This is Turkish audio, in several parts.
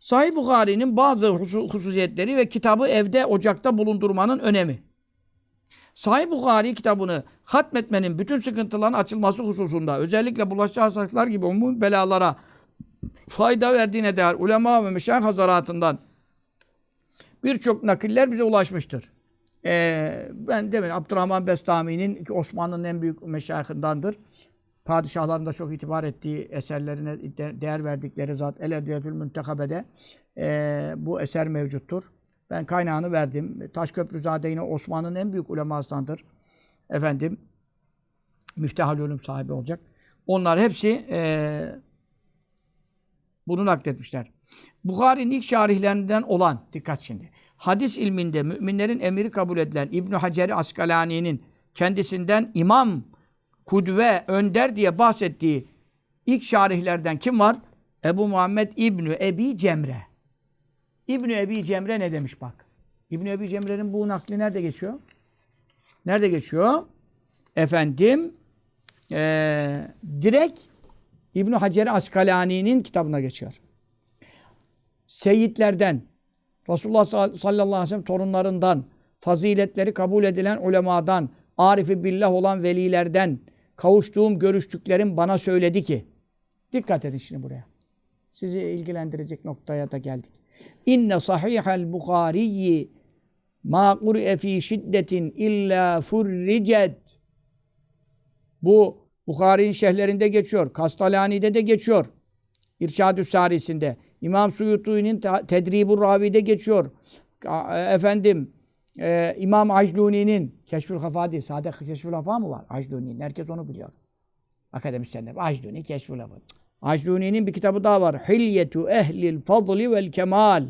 Sahih Bukhari'nin bazı husu- hususiyetleri ve kitabı evde, ocakta bulundurmanın önemi. Sahih Bukhari kitabını hatmetmenin bütün sıkıntıların açılması hususunda özellikle bulaşıcı hastalıklar gibi umum belalara fayda verdiğine dair ulema ve meşayih hazaratından birçok nakiller bize ulaşmıştır. Ee, ben demin Abdurrahman Bestami'nin Osmanlı'nın en büyük meşayihindandır. Padişahların da çok itibar ettiği eserlerine de- değer verdikleri zat El Ediyetül Müntekabe'de ee, bu eser mevcuttur. Ben kaynağını verdim. Taşköprüzade yine Osmanlı'nın en büyük ulemasındandır. Efendim, müftehal ölüm sahibi olacak. Onlar hepsi ee, bunu nakletmişler. Bukhari'nin ilk şarihlerinden olan, dikkat şimdi, hadis ilminde müminlerin emiri kabul edilen İbn Hacer Askalani'nin kendisinden imam, kudve, önder diye bahsettiği ilk şarihlerden kim var? Ebu Muhammed İbni Ebi Cemre. İbni Ebi Cemre ne demiş bak. İbni Ebi Cemre'nin bu nakli nerede geçiyor? Nerede geçiyor? Efendim, eee direkt İbn Hacer Askalani'nin kitabına geçiyor. Seyyidlerden, Resulullah sallallahu aleyhi ve sellem torunlarından, faziletleri kabul edilen ulemadan, arifi billah olan velilerden, kavuştuğum, görüştüklerim bana söyledi ki, dikkat edin şimdi buraya. Sizi ilgilendirecek noktaya da geldik. İnne sahihal Bukhariyi ma qur'e fi şiddetin illa furricet. Bu Bukhari'nin şehirlerinde geçiyor. Kastalani'de de geçiyor. İrşad-ı Sarisi'nde. İmam Suyuti'nin te- Tedrib-ü Ravi'de geçiyor. Efendim e, İmam Acduni'nin Keşfül Hafa değil. Sade Keşfül Hafa mı var? Acduni'nin. Herkes onu biliyor. Akademisyenler. Acduni Keşfül Hafa. Acduni'nin bir kitabı daha var. Hilyetu Ehlil Fadli vel Kemal.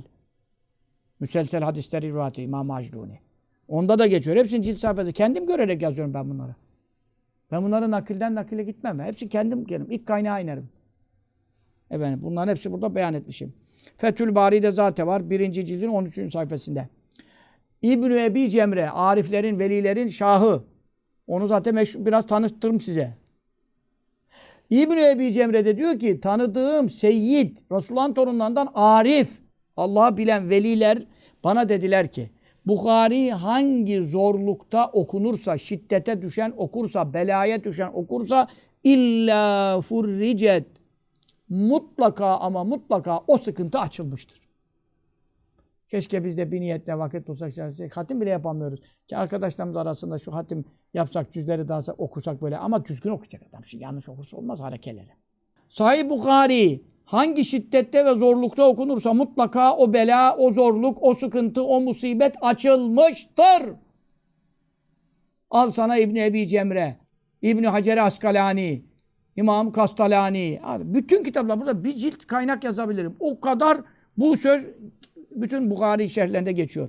Müselsel hadisleri rivayeti İmam Acduni. Onda da geçiyor. Hepsinin cilt sayfası. Kendim görerek yazıyorum ben bunları. Ben bunları nakilden nakile gitmem. Hepsi kendim gelirim. İlk kaynağa inerim. Efendim bunların hepsi burada beyan etmişim. Fethül Bari'de zaten var. Birinci cildin 13. sayfasında. İbn-i Ebi Cemre, ariflerin, velilerin şahı. Onu zaten meşhur, biraz tanıttırım size. İbn-i Ebi Cemre de diyor ki, tanıdığım Seyyid, Resulullah'ın torunlarından Arif, Allah'ı bilen veliler bana dediler ki, Bukhari hangi zorlukta okunursa, şiddete düşen okursa, belaya düşen okursa, illa furricet, mutlaka ama mutlaka o sıkıntı açılmıştır. Keşke biz de bir niyetle vakit bulsak, çalışsak. hatim bile yapamıyoruz. Ki arkadaşlarımız arasında şu hatim yapsak, cüzleri dağıtsak, okusak böyle. Ama düzgün okuyacak adam. Şimdi yanlış okursa olmaz harekeleri. Sahih Bukhari hangi şiddette ve zorlukta okunursa mutlaka o bela, o zorluk, o sıkıntı, o musibet açılmıştır. Al sana İbni Ebi Cemre, İbni Hacer Askalani, İmam Kastalani. Bütün kitaplar burada bir cilt kaynak yazabilirim. O kadar bu söz bütün Bukhari şerhlerinde geçiyor.